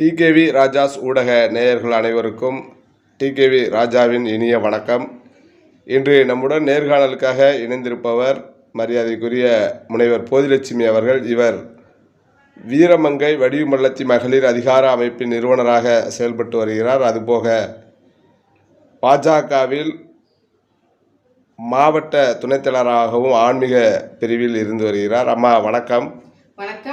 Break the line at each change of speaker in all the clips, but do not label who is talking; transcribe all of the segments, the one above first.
DKV Raja's ஊடக நேயர்கள் அனைவருக்கும் டிகேவி ராஜாவின் இனிய வணக்கம். இன்று நம்முடன் நேர்காணலுக்காக இணைந்திருப்பவர் மரியாதைக்குரிய முனைவர் போதிலட்சுமி அவர்கள். இவர் வீரமங்கை வடிவுமல்லத்தி மகளிர் அதிகார அமைப்பின் நிறுவனராக செயல்பட்டு வருகிறார். அதுபோக பாஜகவில் மாவட்ட துணைத்தலைவராகவும் ஆன்மீக பிரிவில் இருந்து வருகிறார். அம்மா வணக்கம்.
வணக்கம்.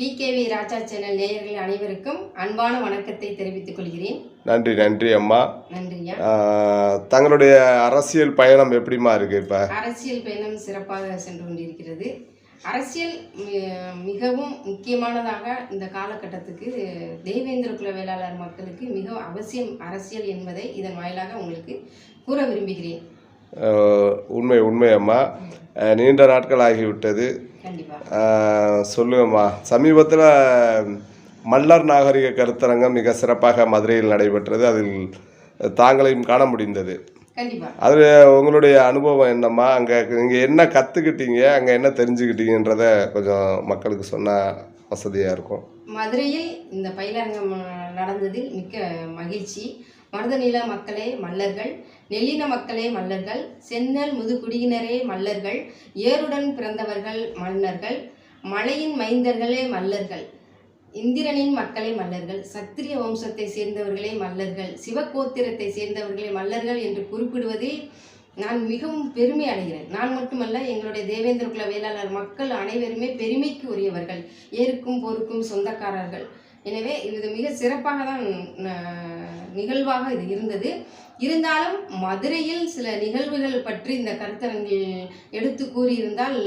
டிகேவி ராஜா சேனல் நேயர்கள் அனைவருக்கும் அன்பான வணக்கத்தை தெரிவித்துக் கொள்கிறேன்.
நன்றி நன்றி அம்மா.
நன்றியா
ஆஹ், தங்களுடைய அரசியல் பயணம் எப்படிமா இருக்கு இப்போ?
அரசியல் பயணம் சிறப்பாக சென்று கொண்டிருக்கிறது. அரசியல் மிகவும் முக்கியமானதாக இந்த காலகட்டத்துக்கு தேவேந்திர குல வேளாளர் மக்களுக்கு மிக அவசியம் அரசியல் என்பதை இதன் வாயிலாக உங்களுக்கு கூற விரும்புகிறேன்.
உண்மை உண்மை அம்மா. நீண்ட நாட்கள் ஆகிவிட்டது. சொல்லுங்கம்மா. சமீபத்தில் மல்லர் நாகரிக கருத்தரங்கம் மிக சிறப்பாக மதுரையில் நடைபெற்றது. அதில் தாங்களையும் காண முடிந்தது. அதில் உங்களுடைய அனுபவம் என்னம்மா? அங்கே நீங்கள் என்ன கற்றுக்கிட்டீங்க அங்கே என்ன தெரிஞ்சுக்கிட்டீங்கன்றத கொஞ்சம் மக்களுக்கு சொன்னால் வசதியாக இருக்கும்.
மதுரையில் இந்த பயிலரங்கம் நடந்ததில் மிக்க மகிழ்ச்சி. மருதநில மக்களே மல்லர்கள் நெல்லின மக்களே மல்லர்கள் சென்னல் முதுகுடியினரே மல்லர்கள் ஏருடன் பிறந்தவர்கள் மன்னர்கள் மலையின் மைந்தர்களே மல்லர்கள் இந்திரனின் மக்களை மல்லர்கள் சத்திரிய வம்சத்தை சேர்ந்தவர்களே மல்லர்கள் சிவகோத்திரத்தை சேர்ந்தவர்களே மல்லர்கள் என்று குறிப்பிடுவதில் நான் மிகவும் பெருமை அடைகிறேன். நான் மட்டுமல்ல எங்களுடைய தேவேந்திர குல வேளாளர் மக்கள் அனைவருமே பெருமைக்கு உரியவர்கள் ஏருக்கும் போருக்கும் சொந்தக்காரர்கள். எனவே இது மிக சிறப்பாக தான் நிகழ்வாக இது இருந்தது. இருந்தாலும் மதுரையில் சில நிகழ்வுகள் பற்றி இந்த கருத்தரங்கில் எடுத்து கூறியிருந்தால்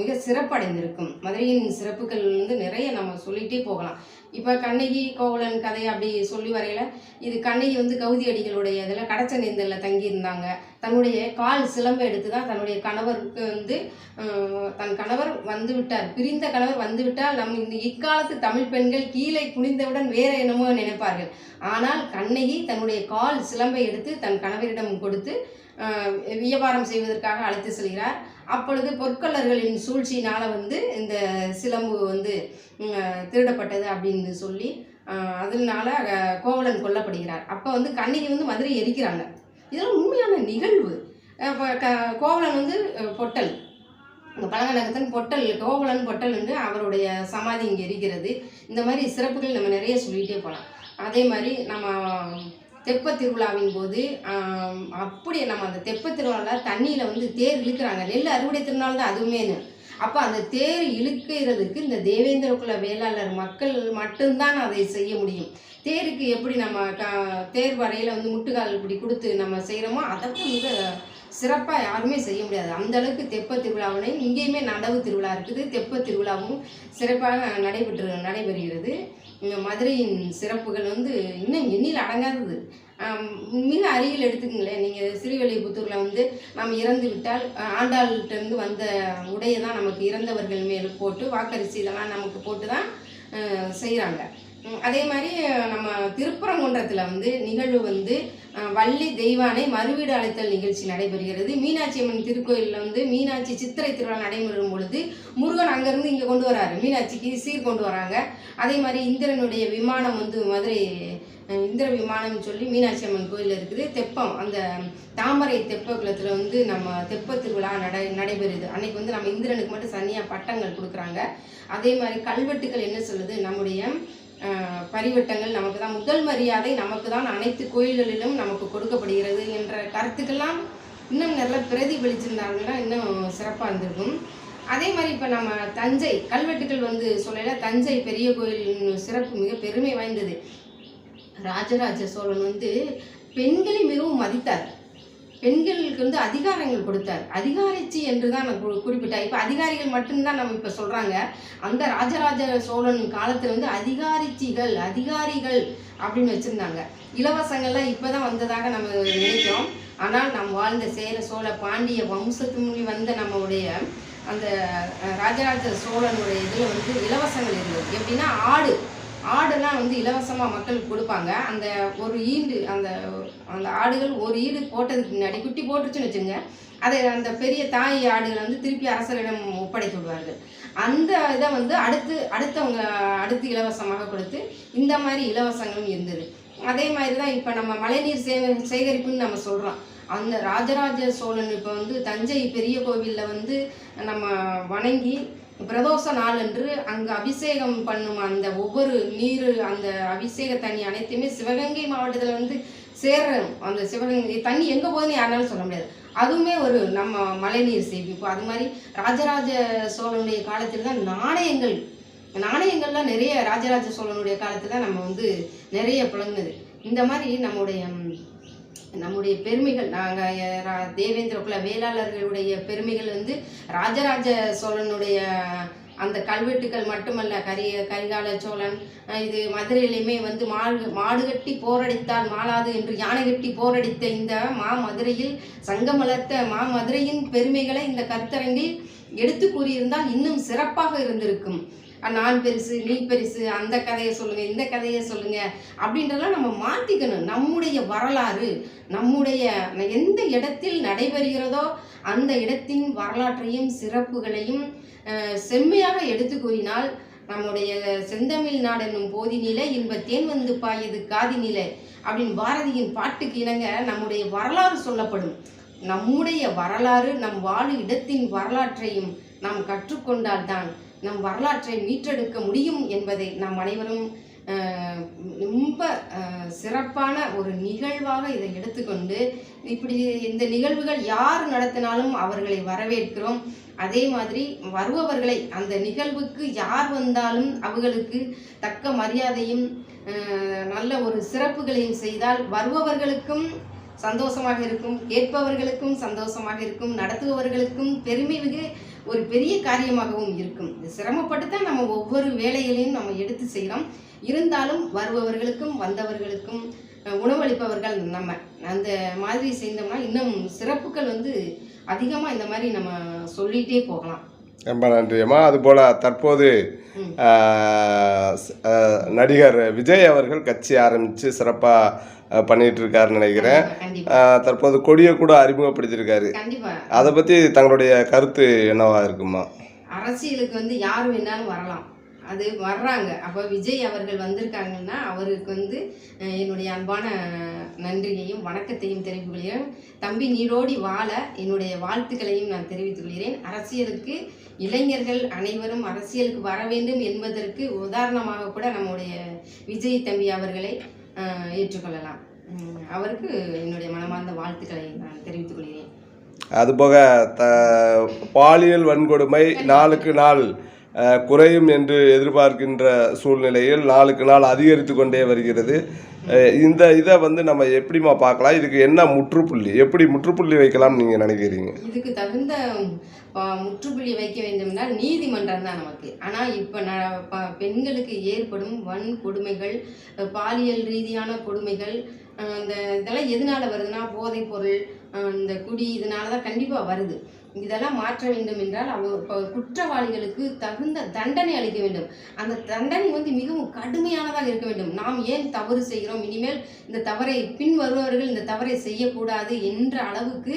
மிக சிறப்படைந்திருக்கும். மதுரையின் சிறப்புகள் வந்து நிறைய நம்ம சொல்லிகிட்டே போகலாம். இப்போ கண்ணகி கோவலன் கதை அப்படி சொல்லி வரையில. இது கண்ணகி வந்து கௌதி அடிகளுடைய இதில் கடச்சநேந்தலில் தங்கியிருந்தாங்க. தன்னுடைய கால் சிலம்பை எடுத்து தான் தன்னுடைய கணவருக்கு வந்து தன் கணவர் வந்து விட்டார். பிரிந்த கணவர் வந்து விட்டால் நம் இந்த இக்காலத்து தமிழ் பெண்கள் கீழே குனிந்தவுடன் வேற என்னமோ நினைப்பார்கள். ஆனால் கண்ணகி தன்னுடைய கால் சிலம்பை எடுத்து தன் கணவரிடம் கொடுத்து வியாபாரம் செய்வதற்காக அழைத்து செல்கிறார். அப்பொழுது பொற்கொள்ளர்களின் சூழ்ச்சியினால் வந்து இந்த சிலம்பு வந்து திருடப்பட்டது அப்படின்னு சொல்லி அதனால கோவலன் கொல்லப்படுகிறார். அப்போ வந்து கண்ணகி வந்து மதுரை எரிக்கிறாங்க. இதெல்லாம் உண்மையான நிகழ்வு. இப்போ க கோவலன் வந்து பொட்டல். இந்த பழங்கநகத்தன் பொட்டல் கோவலன் பொட்டல் என்று அவருடைய சமாதி இங்கே இருக்கிறது. இந்த மாதிரி சிறப்புகள் நம்ம நிறைய சொல்லிகிட்டே போகலாம் அதே மாதிரி நம்ம தெப்ப திருவிழாவின் போது அப்படியே நம்ம அந்த தெப்ப திருவிழாவில் தண்ணியில் வந்து தேர் இழுக்கிறாங்க. நெல் அறுவடை திருநாள் தான் அதுவுமேனு. அப்போ அந்த தேர் இழுக்கிறதுக்கு இந்த தேவேந்திர குல வேளாளர் மக்கள் மட்டும்தான் அதை செய்ய முடியும். தேருக்கு எப்படி நம்ம க தேர் வரையில் வந்து முட்டுக்கால் இப்படி கொடுத்து நம்ம செய்கிறோமோ அதை மிக சிறப்பாக யாருமே செய்ய முடியாது. அந்த அளவுக்கு தெப்ப திருவிழாவினை இங்கேயுமே நடவு திருவிழா இருக்குது. தெப்ப திருவிழாவும் சிறப்பாக நடைபெற்று நடைபெறுகிறது. மதுரையின் சிறப்புகள் வந்து இன்னும் எண்ணில் அடங்காதது. மிக அருகில் எடுத்துக்கங்களேன். நீங்கள் சிறுவெளிபுத்தூரில் வந்து நாம் இறந்து விட்டால் ஆண்டாள்கிட்டருந்து ஆண்டாள்கிட்டேருந்து வந்த உடையை தான் நமக்கு இறந்தவர்கள் மேல் போட்டு வாக்கரிசி இதெல்லாம் நமக்கு போட்டு தான் செய்கிறாங்க அதே மாதிரி நம்ம திருப்பரங்குன்றத்தில் வந்து நிகழ்வு வந்து வள்ளி தெய்வானை மறுவீடு அழைத்தல் நிகழ்ச்சி நடைபெறுகிறது. மீனாட்சி அம்மன் திருக்கோயிலில் வந்து மீனாட்சி சித்திரை திருவிழா நடைபெறும் பொழுது முருகன் அங்கேருந்து இங்கே கொண்டு வராரு. மீனாட்சிக்கு சீர் கொண்டு வராங்க. அதே மாதிரி இந்திரனுடைய விமானம் வந்து மதுரை இந்திர விமானம் சொல்லி மீனாட்சி அம்மன் கோயில் இருக்குது. தெப்பம் அந்த தாமரை தெப்ப குளத்தில் வந்து நம்ம தெப்ப திருவிழா நடை நடைபெறுது. அன்னைக்கு வந்து நம்ம இந்திரனுக்கு மட்டும் தனியாக பட்டங்கள் கொடுக்குறாங்க. அதே மாதிரி கல்வெட்டுக்கள் என்ன சொல்லுது? நம்முடைய பரிவட்டங்கள் நமக்கு தான். முதல் மரியாதை நமக்கு தான். அனைத்து கோயில்களிலும் நமக்கு கொடுக்கப்படுகிறது என்ற கருத்துக்கெல்லாம் இன்னும் நல்லா பிரதிபலிச்சிருந்தாங்கன்னா இன்னும் சிறப்பாக இருந்திருக்கும். அதே மாதிரி இப்போ நம்ம தஞ்சை கல்வெட்டுகள் வந்து சொல்லல தஞ்சை பெரிய கோயிலின் சிறப்பு மிக பெருமை வாய்ந்தது. ராஜராஜ சோழன் வந்து பெண்களை மிகவும் மதித்தார். பெண்களுக்கு வந்து அதிகாரங்கள் கொடுத்தார். அதிகாரிச்சி என்று தான் நான் குறிப்பிட்டேன் குறிப்பிட்டார். இப்போ அதிகாரிகள் மட்டும்தான் நம்ம இப்போ சொல்கிறாங்க அந்த ராஜராஜ சோழன் காலத்தில் வந்து அதிகாரிச்சிகள் அதிகாரிகள் அப்படின்னு வச்சுருந்தாங்க. இலவசங்கள்லாம் இப்போ தான் வந்ததாக நம்ம நினைக்கிறோம். ஆனால் நாம் வாழ்ந்த சேர சோழ பாண்டிய வம்சத்து மூலி வந்த நம்மளுடைய அந்த ராஜராஜ சோழனுடைய இதில் வந்து இலவசங்கள் இருந்தது. எப்படின்னா ஆடு. ஆடெல்லாம் வந்து இலவசமாக மக்களுக்கு கொடுப்பாங்க. அந்த ஒரு ஈண்டு அந்த அந்த ஆடுகள் ஒரு ஈடு போட்டதுக்கு முன்னாடி குட்டி போட்டுச்சுன்னு வச்சுங்க அதை அந்த பெரிய தாய் ஆடுகளை வந்து திருப்பி அரசரிடம் ஒப்படைத்து விடுவார்கள். அந்த இதை வந்து அடுத்து அடுத்தவங்க அடுத்து இலவசமாக கொடுத்து இந்த மாதிரி இலவசங்களும் இருந்தது. அதே மாதிரி தான் இப்போ நம்ம மழைநீர் சேக சேகரிப்புன்னு நம்ம சொல்கிறோம் அந்த ராஜராஜ சோழன் இப்போ வந்து தஞ்சை பெரிய கோவிலில் வந்து நம்ம வணங்கி பிரதோஷ நாளன்று அங்கே அபிஷேகம் பண்ணும் அந்த ஒவ்வொரு நீர் அந்த அபிஷேக தண்ணி அனைத்தையுமே சிவகங்கை மாவட்டத்தில் வந்து சேரும் அந்த சிவகங்கை தண்ணி எங்கே போகுதுன்னு யாருனாலும் சொல்ல முடியாது. அதுவுமே ஒரு நம்ம மழைநீர் சேமிப்பு. அது மாதிரி ராஜராஜ சோழனுடைய காலத்தில் தான் நாணயங்கள் நாணயங்கள்லாம் நிறைய ராஜராஜ சோழனுடைய காலத்தில் நம்ம வந்து நிறைய புழங்குது இந்த மாதிரி நம்முடைய நம்முடைய பெருமைகள் நாங்கள் தேவேந்திர குல வேளாளர்களுடைய பெருமைகள் வந்து ராஜராஜ சோழனுடைய அந்த கல்வெட்டுகள் மட்டுமல்ல கரிய கரிகால சோழன் இது மதுரையிலையுமே வந்து மாடு மாடு கட்டி போரடித்தால் மாளாது என்று யானை கட்டி போரடித்த இந்த மா மதுரையில் சங்கமலர்த்த மா மதுரையின் பெருமைகளை இந்த கருத்தரங்கில் எடுத்து கூறியிருந்தால் இன்னும் சிறப்பாக இருந்திருக்கும். நான் பெருசு நீ பெருசு அந்த கதையை சொல்லுங்க இந்த கதையை சொல்லுங்க அப்படின்றதெல்லாம் நம்ம மாத்திக்கணும். நம்முடைய வரலாறு நம்முடைய எந்த இடத்தில் நடைபெறுகிறதோ அந்த இடத்தின் வரலாற்றையும் சிறப்புகளையும் செம்மையாக எடுத்து கூறினால் நம்முடைய செந்தமிழ் நாடு என்னும் நிலை இன்ப தேன் வந்து பாயது காதி நிலை அப்படின்னு பாரதியின் பாட்டுக்கு இணங்க நம்முடைய வரலாறு சொல்லப்படும். நம்முடைய வரலாறு நம் வாழும் இடத்தின் வரலாற்றையும் நாம் கற்றுக்கொண்டால்தான் நம் வரலாற்றை மீட்டெடுக்க முடியும் என்பதை நாம் அனைவரும் ரொம்ப சிறப்பான ஒரு நிகழ்வாக இதை எடுத்துக்கொண்டு இப்படி இந்த நிகழ்வுகள் யார் நடத்தினாலும் அவர்களை வரவேற்கிறோம். அதே மாதிரி வருபவர்களை அந்த நிகழ்வுக்கு யார் வந்தாலும் அவர்களுக்கு தக்க மரியாதையும் நல்ல ஒரு சிறப்புகளையும் செய்தால் வருபவர்களுக்கும் சந்தோஷமாக இருக்கும் கேட்பவர்களுக்கும் சந்தோஷமாக இருக்கும் நடத்துபவர்களுக்கும் பெருமை மிகு ஒரு பெரிய காரியமாகவும் இருக்கும். இது சிரமப்பட்டு தான் நம்ம ஒவ்வொரு வேலைகளையும் நம்ம எடுத்து செய்கிறோம் இருந்தாலும் வருபவர்களுக்கும் வந்தவர்களுக்கும் உணவளிப்பவர்கள் நம்ம. அந்த மாதிரி செய்தோம்னா இன்னும் சிறப்புகள் வந்து அதிகமாக இந்த மாதிரி நம்ம சொல்லிகிட்டே போகலாம்.
ரொம்ப நன்றி அம்மா. அதுபோல் தற்போது நடிகர் விஜய் அவர்கள் கட்சி ஆரம்பித்து சிறப்பாக பண்ணிட்டு இருக்காருன்னு நினைக்கிறேன். தற்போது கொடியை கூட அறிமுகப்படுத்தியிருக்காரு. அதை பற்றி தங்களுடைய கருத்து என்னவா இருக்குமா
அரசியலுக்கு வந்து யார் வேணாலும் வரலாம். அது வர்றாங்க. அப்போ விஜய் அவர்கள் வந்திருக்காங்கன்னா அவருக்கு வந்து என்னுடைய அன்பான நன்றியையும் வணக்கத்தையும் தெரிவித்துக் கொள்கிறேன். தம்பி நீரோடி வாழ என்னுடைய வாழ்த்துக்களையும் நான் தெரிவித்துக் கொள்கிறேன். அரசியலுக்கு இளைஞர்கள் அனைவரும் அரசியலுக்கு வர வேண்டும் என்பதற்கு உதாரணமாக கூட நம்முடைய விஜய் தம்பி அவர்களை ஏற்றுக்கொள்ளலாம். அவருக்கு என்னுடைய மனமார்ந்த வாழ்த்துக்களை நான் தெரிவித்துக் கொள்கிறேன்.
அதுபோக த பாலியல் வன்கொடுமை நாளுக்கு நாள் குறையும் என்று எதிர்பார்க்கின்ற சூழ்நிலையில் நாளுக்கு நாள் அதிகரித்து கொண்டே வருகிறது. இந்த இதை வந்து நம்ம எப்படிமா பார்க்கலாம்? இதுக்கு என்ன முற்றுப்புள்ளி? எப்படி முற்றுப்புள்ளி வைக்கலாம் நீங்கள் நினைக்கிறீங்க?
இதுக்கு தகுந்த முற்றுப்புள்ளி வைக்க வேண்டும்னால் நீதிமன்றம் தான் நமக்கு. ஆனால் இப்போ ந பெண்களுக்கு ஏற்படும் வன் கொடுமைகள் பாலியல் ரீதியான கொடுமைகள் இந்த இதெல்லாம் எதனால வருதுன்னா போதைப் பொருள் இந்த குடி இதனால தான் கண்டிப்பாக வருது. இதெல்லாம் மாற்ற வேண்டும் என்றால் அவ இப்போ குற்றவாளிகளுக்கு தகுந்த தண்டனை அளிக்க வேண்டும். அந்த தண்டனை வந்து மிகவும் கடுமையானதாக இருக்க வேண்டும். நாம் ஏன் தவறு செய்கிறோம்? இனிமேல் இந்த தவறை பின் வருபவர்கள் இந்த தவறை செய்யக்கூடாது என்ற அளவுக்கு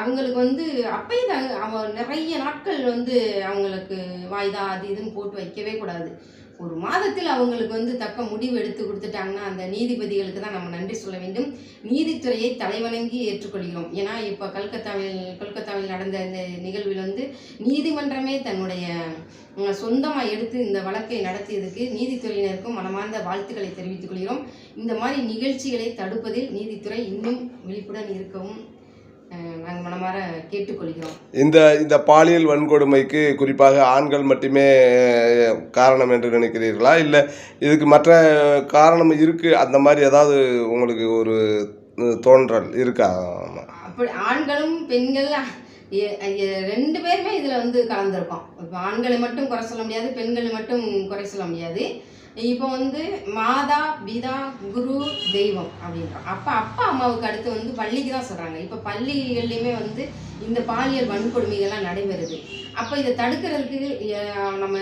அவங்களுக்கு வந்து அப்பயும் அவ நிறைய நாட்கள் வந்து அவங்களுக்கு வாய்தா அது இதுன்னு போட்டு வைக்கவே கூடாது. ஒரு மாதத்தில் அவங்களுக்கு வந்து தக்க முடிவு எடுத்து கொடுத்துட்டாங்கன்னா அந்த நீதிபதிகளுக்கு தான் நம்ம நன்றி சொல்ல வேண்டும். நீதித்துறையை தலைவணங்கி ஏற்றுக்கொள்கிறோம். ஏன்னா இப்போ கல்கத்தாவில் கொல்கத்தாவில் நடந்த இந்த நிகழ்வில் வந்து நீதிமன்றமே தன்னுடைய சொந்தமாக எடுத்து இந்த வழக்கை நடத்தியதுக்கு நீதித்துறையினருக்கும் மனமார்ந்த வாழ்த்துக்களை தெரிவித்துக் கொள்கிறோம். இந்த மாதிரி நிகழ்ச்சிகளை தடுப்பதில் நீதித்துறை இன்னும் விழிப்புடன் இருக்கவும் நாங்கள் கேட்டுக்கொள்கிறோம்.
இந்த இந்த பாலியல் வன்கொடுமைக்கு குறிப்பாக ஆண்கள் மட்டுமே காரணம் என்று நினைக்கிறீர்களா? இல்லை இதுக்கு மற்ற காரணம் இருக்குது அந்த மாதிரி ஏதாவது உங்களுக்கு ஒரு தோன்றல் இருக்கா.
அப்படி ஆண்களும் பெண்கள் ரெண்டு பேருமே இதில் வந்து கலந்துருக்கோம். இப்போ ஆண்களை மட்டும் குறை சொல்ல முடியாது பெண்களை மட்டும் குறை சொல்ல முடியாது. இப்போ வந்து மாதா பிதா குரு தெய்வம் அப்படின்றோம். அப்போ அப்பா அம்மாவுக்கு அடுத்து வந்து பள்ளிக்கு தான் சொல்கிறாங்க இப்போ பள்ளிகள்லையுமே வந்து இந்த பாலியல் வன்கொடுமைகள்லாம் நடைபெறுது. அப்போ இதை தடுக்கிறதுக்கு நம்ம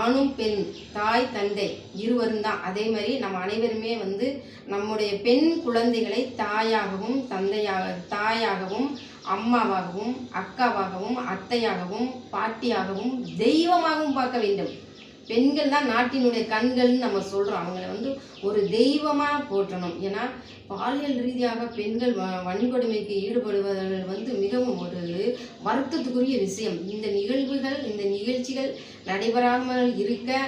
ஆணும் பெண் தாய் தந்தை இருவரும் தான். அதே மாதிரி நம்ம அனைவருமே வந்து நம்முடைய பெண் குழந்தைகளை தாயாகவும் தந்தையாக தாயாகவும் அம்மாவாகவும் அக்காவாகவும் அத்தையாகவும் பாட்டியாகவும் தெய்வமாகவும் பார்க்க வேண்டும். பெண்கள் தான் நாட்டினுடைய கண்கள்னு நம்ம சொல்கிறோம் அவங்கள வந்து ஒரு தெய்வமாக போற்றணும். ஏன்னா பாலியல் ரீதியாக பெண்கள் வ வன்கொடுமைக்கு ஈடுபடுவர்கள் வந்து மிகவும் ஒரு வருத்தத்துக்குரிய விஷயம். இந்த நிகழ்வுகள் இந்த நிகழ்ச்சிகள் நடைபெறாமல் இருக்க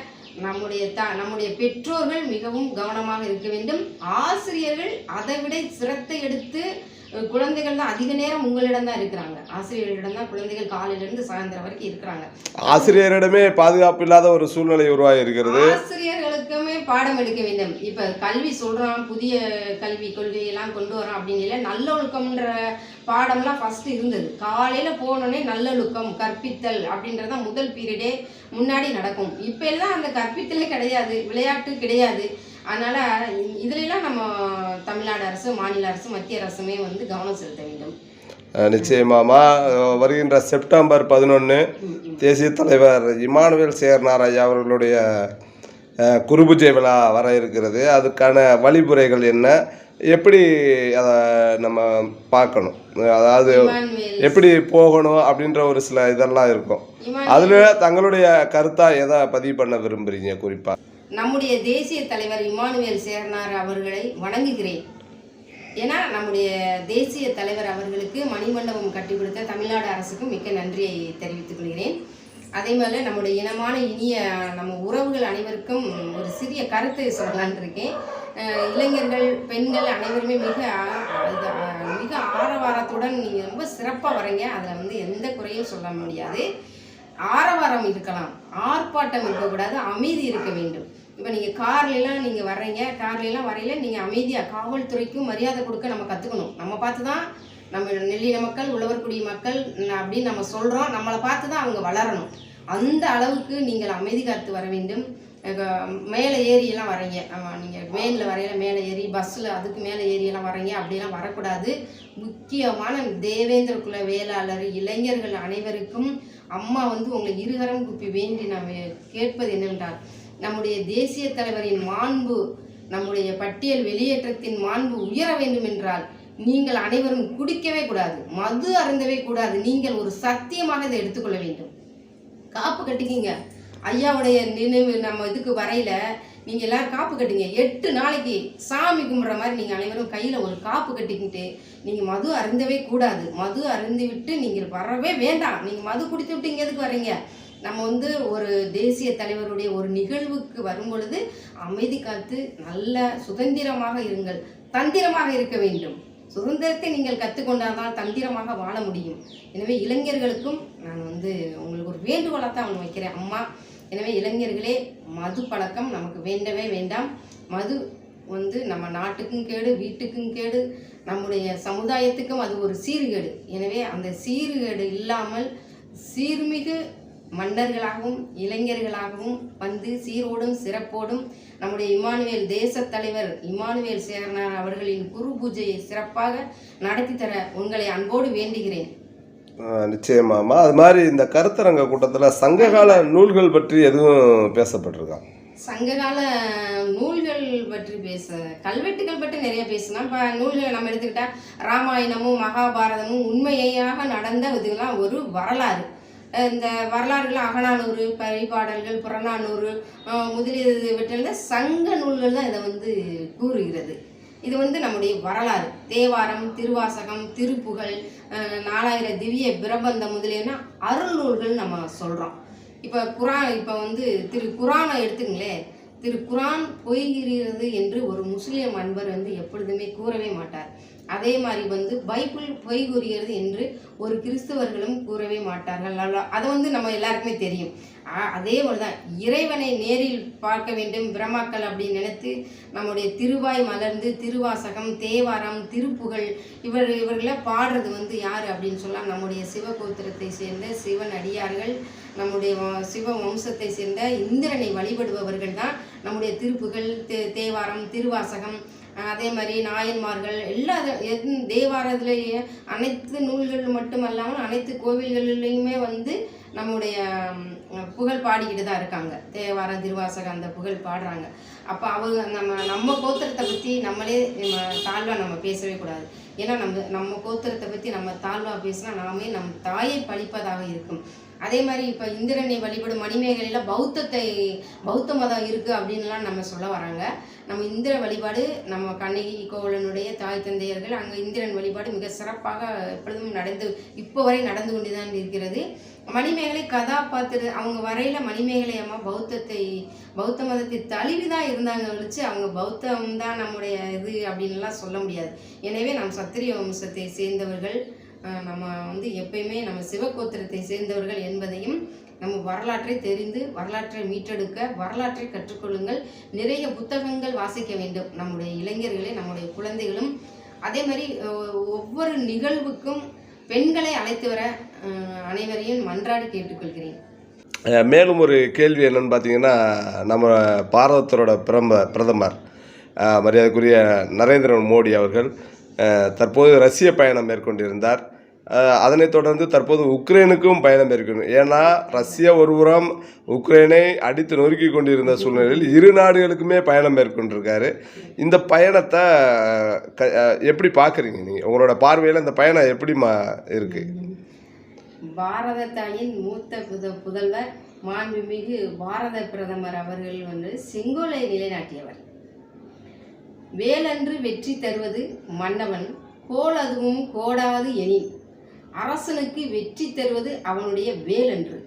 நம்முடைய த நம்முடைய பெற்றோர்கள் மிகவும் கவனமாக இருக்க வேண்டும். ஆசிரியர்கள் அதை விட சிரத்தை எடுத்து குழந்தைகள் தான் அதிக நேரம் உங்களிடம் தான் இருக்கிறாங்க. ஆசிரியர்களிடம் தான் குழந்தைகள் காலையிலேருந்து சாயந்தரம் வரைக்கும் இருக்கிறாங்க.
ஆசிரியரிடமே பாதுகாப்பு இல்லாத ஒரு சூழ்நிலை உருவாகி இருக்கிறது.
ஆசிரியர்களுக்குமே பாடம் எடுக்க வேண்டும். இப்ப கல்வி சொல்றான் புதிய கல்வி கொள்கையெல்லாம் கொண்டு வரான் அப்படின்னு இல்லை நல்லொழுக்கம்ன்ற பாடம்லாம் ஃபர்ஸ்ட் இருந்தது. காலையில போனோடனே நல்லொழுக்கம் கற்பித்தல் அப்படின்றத முதல் பீரியடே முன்னாடி நடக்கும். இப்ப எல்லாம் அந்த கற்பித்தலே கிடையாது விளையாட்டு கிடையாது. அதனால இ- இதுலெல்லாம் நம்ம தமிழ்நாடு அரசு மாநில அரசு மத்திய அரசுமே வந்து கவனம் செலுத்த வேண்டும்.
நிச்சயமாமா வருகின்ற செப்டம்பர் பதினொன்று தேசிய தலைவர் இமானுவேல் சேர்னார் ஐயா அவர்களுடைய குருபூஜை விழா வர இருக்கிறது. அதுக்கான வழிமுறைகள் என்ன? எப்படி அதை நம்ம பார்க்கணும்? அதாவது எப்படி போகணும் அப்படின்ற ஒரு சில இதெல்லாம் இருக்கும். அதில் தங்களுடைய கருத்தா எதை பதிவு பண்ண விரும்புறீங்க குறிப்பாக
நம்முடைய தேசிய தலைவர் இமானுவேல் சேர்னார் அவர்களை வணங்குகிறேன். ஏன்னா நம்முடைய தேசிய தலைவர் அவர்களுக்கு மணிமண்டபம் கட்டி கொடுத்த தமிழ்நாடு அரசுக்கும் மிக்க நன்றியை தெரிவித்துக் கொள்கிறேன். அதே மாதிரி நம்முடைய இனமான இனிய நம்ம உறவுகள் அனைவருக்கும் ஒரு சிறிய கருத்தை சொல்லலான் இருக்கேன். இளைஞர்கள் பெண்கள் அனைவருமே மிக மிக ஆரவாரத்துடன் நீங்கள் ரொம்ப சிறப்பாக வரீங்க. அதில் வந்து எந்த குறையும் சொல்ல முடியாது. ஆரவாரம் இருக்கலாம். ஆர்ப்பாட்டம் இருக்கக்கூடாது. அமைதி இருக்க வேண்டும். இப்போ நீங்கள் கார்லாம் நீங்கள் வர்றீங்க கார்லாம் வரையில நீங்கள் அமைதியாக காவல்துறைக்கும் மரியாதை கொடுக்க நம்ம கற்றுக்கணும் நம்ம பார்த்து தான் நம்ம நெல்லின மக்கள் உழவர்குடி மக்கள் அப்படின்னு நம்ம சொல்கிறோம் நம்மளை பார்த்து தான் அவங்க வளரணும். அந்த அளவுக்கு நீங்கள் அமைதி காத்து வர வேண்டும். மேலே ஏறியெல்லாம் வரீங்க நீங்கள் வேனில் வரையில மேலே ஏறி பஸ்ஸில் அதுக்கு மேலே ஏறியெல்லாம் வரீங்க அப்படிலாம் வரக்கூடாது. முக்கியமான தேவேந்திர குல வேளாளர் இளைஞர்கள் அனைவருக்கும் அம்மா வந்து உங்களை இருகரம் குப்பி வேண்டி நாம் கேட்பது என்னவென்றால் நம்முடைய தேசிய தலைவரின் மாண்பு நம்முடைய பட்டியல் வெளியேற்றத்தின் மாண்பு உயர வேண்டும் என்றால் நீங்கள் அனைவரும் குடிக்கவே கூடாது மது அருந்தவே கூடாது. நீங்கள் ஒரு சத்தியமாக இதை எடுத்துக்கொள்ள வேண்டும். காப்பு கட்டிக்கிங்க. ஐயாவுடைய நினைவு நம்ம இதுக்கு வரையில நீங்க எல்லாரும் காப்பு கட்டுங்க. எட்டு நாளைக்கு சாமி கும்பிட்ற மாதிரி நீங்க அனைவரும் கையில ஒரு காப்பு கட்டிக்கிட்டு நீங்க மது அருந்தவே கூடாது. மது அருந்து விட்டு நீங்கள் வரவே வேண்டாம். நீங்க மது குடித்து விட்டு இங்க எதுக்கு வர்றீங்க? நம்ம வந்து ஒரு தேசிய தலைவருடைய ஒரு நிகழ்வுக்கு வரும் பொழுது அமைதி காத்து நல்ல சுதந்திரமாக இருங்கள். தந்திரமாக இருக்க வேண்டும். சுதந்திரத்தை நீங்கள் கற்றுக்கொண்டால்தான் தந்திரமாக வாழ முடியும். எனவே இளைஞர்களுக்கும் நான் வந்து உங்களுக்கு ஒரு வேண்டுகோளாக தான் ஒன்று வைக்கிறேன். அம்மா எனவே இளைஞர்களே மது பழக்கம் நமக்கு வேண்டவே வேண்டாம். மது வந்து நம்ம நாட்டுக்கும் கேடு வீட்டுக்கும் கேடு நம்முடைய சமுதாயத்துக்கும் அது ஒரு சீர்கேடு. எனவே அந்த சீர்கேடு இல்லாமல் சீர்மிகு மன்னர்களாகவும் இளைஞர்களாகவும் வந்து சீரோடும் சிறப்போடும் நம்முடைய இமானுவேல் தேசத் தலைவர் இமானுவேல் சேர்னார் அவர்களின் குரு பூஜையை சிறப்பாக நடத்தி தர உங்களை அன்போடு வேண்டுகிறேன்.
அஹ் நிச்சயமாமா அது மாதிரி இந்த கருத்தரங்க கூட்டத்தில் சங்ககால நூல்கள் பற்றி எதுவும் பேசப்பட்டிருக்கா?
சங்ககால நூல்கள் பற்றி பேச கல்வெட்டுகள் பற்றி நிறைய பேசலாம். இப்போ நூல்களை நம்ம எடுத்துக்கிட்டா ராமாயணமும் மகாபாரதமும் உண்மையாக நடந்த இதெல்லாம் ஒரு வரலாறு. இந்த வரலாறுகள் அகநானூறு பரிபாடல்கள் புறநானூறு முதலியது இவற்றில் சங்க நூல்கள் தான் இதை வந்து கூறுகிறது. இது வந்து நம்முடைய வரலாறு. தேவாரம் திருவாசகம் திருப்புகழ் நாலாயிர திவ்ய பிரபந்தம் முதலியன அருள் நூல்கள் நம்ம சொல்கிறோம் இப்போ குரான் இப்போ வந்து திரு குரானை எடுத்துங்களேன் திரு குரான் பொய்கிறது என்று ஒரு முஸ்லீம் அன்பர் வந்து எப்பொழுதுமே கூறவே மாட்டார். அதே மாதிரி வந்து பைபிள் பொய் கூறுகிறது என்று ஒரு கிறிஸ்தவர்களும் கூறவே மாட்டார்கள். அதை வந்து நம்ம எல்லாருக்குமே தெரியும். அதே போல் தான் இறைவனை நேரில் பார்க்க வேண்டும் பிரம்மாக்கள் அப்படின்னு நினைத்து நம்முடைய திருவாய் மலர்ந்து திருவாசகம் தேவாரம் திருப்புகழ் இவர் இவர்களை பாடுறது வந்து யார் அப்படின்னு சொல்லலாம் நம்முடைய சிவகோத்திரத்தை சேர்ந்த சிவன் அடியார்கள் நம்முடைய வ- சிவ வம்சத்தை சேர்ந்த இந்திரனை வழிபடுபவர்கள் தான் நம்முடைய திருப்புகள் தே தேவாரம் திருவாசகம் அதே மாதிரி நாயன்மார்கள் எல்லா இது- தேவாரத்துலேயே அனைத்து நூல்கள் மட்டுமல்லாமல் அனைத்து கோவில்களிலையுமே வந்து நம்முடைய புகழ் பாடிக்கிட்டு தான் இருக்காங்க. தேவாரம் திருவாசகம் அந்த புகழ் பாடுறாங்க. அப்போ அவங்க நம்ம நம்ம கோத்திரத்தை பற்றி நம்மளே நம்ம தாழ்வாக நம்ம பேசவே கூடாது. ஏன்னா நம்ம நம்ம கோத்திரத்தை பற்றி நம்ம தாழ்வாக பேசினா நாமே நம் தாயை பழிப்பதாக இருக்கும். அதே மாதிரி இப்போ இந்திரனை வழிபடும் மணிமேகலையில் பௌத்தத்தை பௌத்த மதம் இருக்குது அப்படின்லாம் நம்ம சொல்ல வராங்க. நம்ம இந்திர வழிபாடு நம்ம கண்ணகி கோவலனுடைய தாய் தந்தையர்கள் அங்கே இந்திரன் வழிபாடு மிக சிறப்பாக எப்பொழுதும் நடந்து இப்போ வரை நடந்து கொண்டுதான் இருக்கிறது. மணிமேகலை கதாபாத்திர அவங்க வரையில மணிமேகலை அம்மா பௌத்தத்தை பௌத்த மதத்தை தழுவி தான் இருந்தாங்க ஒழிச்சு அவங்க பௌத்தம் தான் நம்முடைய இது அப்படின்லாம் சொல்ல முடியாது. எனவே நம் சத்திரிய வம்சத்தை சேர்ந்தவர்கள் நம்ம வந்து எப்பயுமே நம்ம சிவகோத்திரத்தை சேர்ந்தவர்கள் என்பதையும் நம்ம வரலாற்றை தெரிந்து வரலாற்றை மீட்டெடுக்க வரலாற்றை கற்றுக்கொள்ளுங்கள். நிறைய புத்தகங்கள் வாசிக்க வேண்டும். நம்முடைய இளைஞர்களே நம்முடைய குழந்தைகளும். அதே மாதிரி ஒவ்வொரு நிகழ்வுக்கும் பெண்களை அழைத்து வர அனைவரையும் மன்றாடி கேட்டுக்கொள்கிறேன்.
மேலும் ஒரு கேள்வி என்னன்னு பார்த்தீங்கன்னா நம்ம பாரதத்தரோட பிரம்ப பிரதமர் மரியாதைக்குரிய நரேந்திர மோடி அவர்கள் தற்போது ரஷ்ய பயணம் மேற்கொண்டிருந்தார். அதனைத் தொடர்ந்து தற்போது உக்ரைனுக்கும் பயணம் மேற்கொண்டு ஏன்னா ரஷ்யா ஒருபுறம் உக்ரைனை அடித்து நொறுக்கி கொண்டிருந்த சூழ்நிலையில் இரு நாடுகளுக்குமே பயணம் மேற்கொண்டிருக்காரு. இந்த பயணத்தை க எப்படி பார்க்குறீங்க நீங்கள் உங்களோட பார்வையில் இந்த பயணம் எப்படிமா இருக்குது
பாரத தாயின் மூத்த புத புதல்வர் மாண்புமிகு பாரத பிரதமர் அவர்கள் வந்து செங்கோலை நிலைநாட்டியவர். வேலன்று வெற்றி தருவது மன்னவன் கோல் அதுவும் கோடாவது எனின். அரசனுக்கு வெற்றி தருவது அவனுடைய வேலன்று.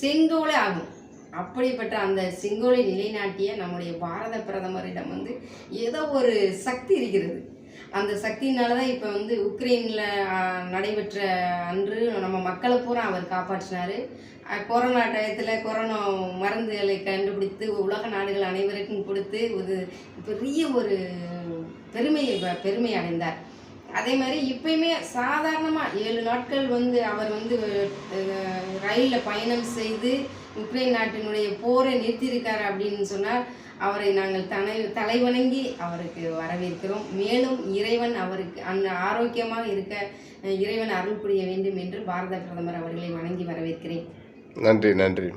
செங்கோலை ஆகும். அப்படிப்பட்ட அந்த செங்கோலை நிலைநாட்டிய நம்முடைய பாரத பிரதமரிடம் வந்து ஏதோ ஒரு சக்தி இருக்கிறது. அந்த சக்தியினால தான் இப்போ வந்து உக்ரைனில் நடைபெற்ற அன்று நம்ம மக்களை பூரா அவர் காப்பாற்றினார். கொரோனா டயத்தில் கொரோனா மருந்துகளை கண்டுபிடித்து உலக நாடுகள் அனைவருக்கும் கொடுத்து ஒரு பெரிய ஒரு பெருமையை பெருமை அடைந்தார். அதே மாதிரி இப்பயுமே சாதாரணமாக ஏழு நாட்கள் வந்து அவர் வந்து ரயிலில் பயணம் செய்து உக்ரைன் நாட்டினுடைய போரை நிறுத்தியிருக்கார் அப்படின்னு சொன்னால் அவரை நாங்கள் தலை தலைவணங்கி அவருக்கு வரவேற்கிறோம். மேலும் இறைவன் அவருக்கு அந்த ஆரோக்கியமாக இருக்க இறைவன் அருள் புரிய வேண்டும் என்று பாரத பிரதமர் அவர்களை வணங்கி வரவேற்கிறேன்.
நன்றி நன்றி.